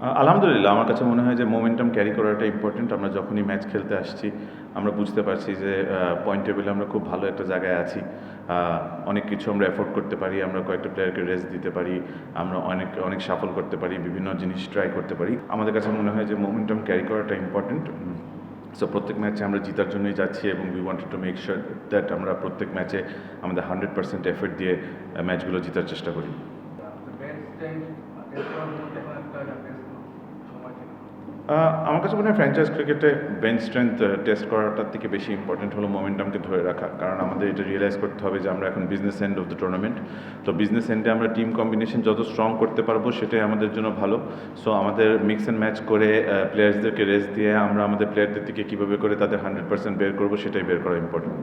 আলহামদুলিল্লাহ, আমার কাছে মনে হয় যে মোমেন্টাম ক্যারি করাটা ইম্পর্টেন্ট আমরা যখনই ম্যাচ খেলতে আসছি, আমরা বুঝতে পারছি যে পয়েন্ট টেবিলে আমরা খুব ভালো একটা জায়গায় আছি। অনেক কিছু আমরা এফোর্ড করতে পারি, আমরা কয়েকটা প্লেয়ারকে রেস্ট দিতে পারি, আমরা অনেক অনেক সাফল করতে পারি, বিভিন্ন জিনিস ট্রাই করতে পারি। আমাদের কাছে মনে হয় যে মোমেন্টাম ক্যারি করাটা ইম্পর্টেন্ট সো প্রত্যেক ম্যাচে আমরা জিতার জন্যই যাচ্ছি এবং we wanted to make sure that আমরা প্রত্যেক ম্যাচে আমাদের হান্ড্রেড পার্সেন্ট এফোর্ট দিয়ে ম্যাচগুলো জেতার চেষ্টা করি। আমার কাছে মনে হয় ফ্র্যাঞ্চাইজ ক্রিকেটে বেঞ্চ স্ট্রেংথ টেস্ট করাটার থেকে বেশি ইম্পর্টেন্ট হলো মোমেন্টামকে ধরে রাখা। কারণ আমাদের এটা রিয়েলাইজ করতে হবে যে আমরা এখন business end of the tournament তো বিজনেস এন্ডে আমরা টিম কম্বিনেশন যত স্ট্রং করতে পারব সেটাই আমাদের জন্য ভালো। সো আমাদের মিক্স অ্যান্ড ম্যাচ করে প্লেয়ার্সদেরকে রেস্ট দিয়ে আমরা আমাদের প্লেয়ারদের থেকে কীভাবে করে তাদের হান্ড্রেড পার্সেন্ট বের করব সেটাই বের করা ইম্পর্টেন্ট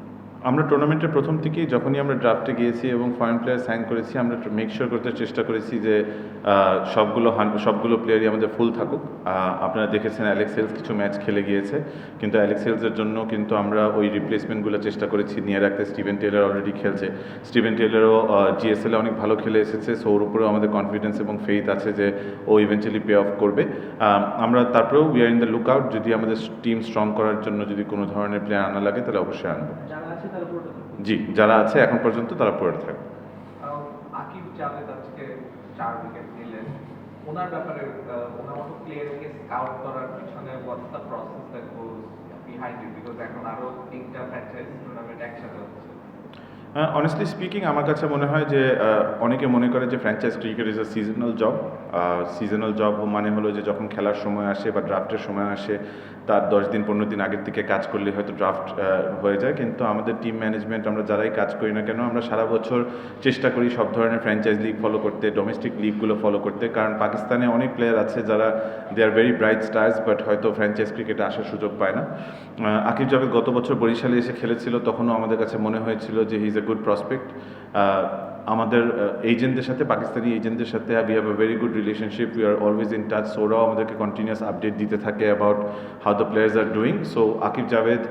আমরা টুর্নামেন্টের প্রথম থেকেই যখনই আমরা ড্রাফটে গিয়েছি এবং ফরেন প্লেয়ার সাইন করেছি, আমরা মেক শিওর করতে চেষ্টা করেছি যে সবগুলো সবগুলো প্লেয়ারই আমাদের ফুল থাকুক। আপনারা দেখেছেন অ্যালেক্স হেলস কিছু ম্যাচ খেলে গিয়েছে, কিন্তু অ্যালেক্স হেলসের জন্য কিন্তু আমরা ওই রিপ্লেসমেন্টগুলো চেষ্টা করেছি নিয়ে রাখতে। স্টিভেন টেলার অলরেডি খেলছে। স্টিভেন টেলারও জিএসএলে অনেক ভালো খেলে এসেছে সো ওর উপরেও আমাদের কনফিডেন্স এবং ফেইথ আছে যে, ও ইভেন্চুয়ালি পে অফ করবে। আমরা তারপরেও we are in the look out যদি আমাদের টিম স্ট্রং করার জন্য যদি কোনো ধরনের প্লেয়ার আনা লাগে, তাহলে অবশ্যই আনব। জি যারা আছে এখন পর্যন্ত তারা পড়ে থাকবে। আহ, আকিব জাভেদ আজকে চার উইকেট নিলেন। ওনার ব্যাপারে ওনার মতো প্লেয়ারকে স্কাউট করার পিছনে what's the process that goes behind it because এখন আরও তিনটা টুর্নামেন্ট একসাথে হচ্ছে। অনেস্টলি স্পিকিং আমার কাছে মনে হয় যে অনেকে মনে করে যে franchise cricket is a seasonal job seasonal job মানে হলো যে যখন খেলার সময় আসে বা ড্রাফটের সময় আসে, তার দশ দিন, পনেরো দিন আগের থেকে কাজ করলে হয়তো ড্রাফট হয়ে যায়। কিন্তু আমাদের টিম ম্যানেজমেন্ট আমরা যারাই কাজ করি না কেন, আমরা সারা বছর চেষ্টা করি সব ধরনের ফ্র্যাঞ্চাইজ লিগ ফলো করতে ডোমেস্টিক লিগগুলো ফলো করতে। কারণ পাকিস্তানে অনেক প্লেয়ার আছে যারা they are very bright stars but হয়তো ফ্র্যাঞ্চাইজ ক্রিকেটে আসার সুযোগ পায় না। আকিব জাভেদ গত বছর বরিশালে এসে খেলেছিল, তখনও আমাদের কাছে মনে হয়েছিল যে he is a good prospect আমাদের এজেন্টদের সাথে পাকিস্তানি এজেন্টদের সাথে we have a very good relationship we are always in touch ওরাও আমাদেরকে কন্টিনিউয়াস আপডেট দিতে থাকে about how the players are doing so Aqib Javed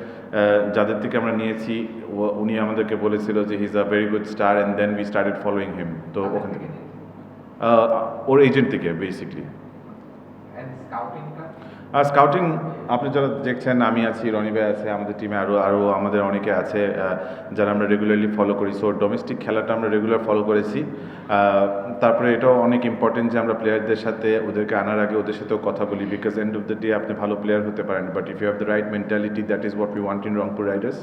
যাদের থেকে আমরা নিয়েছি উনি আমাদেরকে বলেছিল যে he is a very good star and then we started following him তো ওখান থেকে? আহ, ওর এজেন্ট থেকে বেসিকলি আর স্কাউটিং আপনি যারা দেখছেন, আমি আছি, রনি ভাই আছে, আমাদের টিমে আরও আরও আমাদের অনেকে আছে যারা আমরা রেগুলারলি ফলো করি। সো ডোমেস্টিক খেলাটা আমরা রেগুলার ফলো করেছি। তারপরে এটাও অনেক ইম্পর্টেন্ট যে আমরা প্লেয়ারদের সাথে ওদেরকে আনার আগে ওদের সাথেও কথা বলি। Because end of the day আপনি ভালো প্লেয়ার হতে পারেন। But if you have the right mentality that is what we want in Rangpur Riders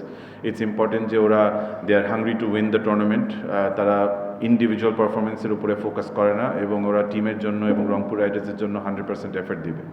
it's important যে ওরা they are hungry to win the tournament তারা ইন্ডিভিজুয়াল পারফরমেন্সের উপরে focus করে না এবং ওরা টিমের জন্য এবং রংপুর রাইডার্সের জন্য হান্ড্রেড পার্সেন্ট এফার্ট দিবে।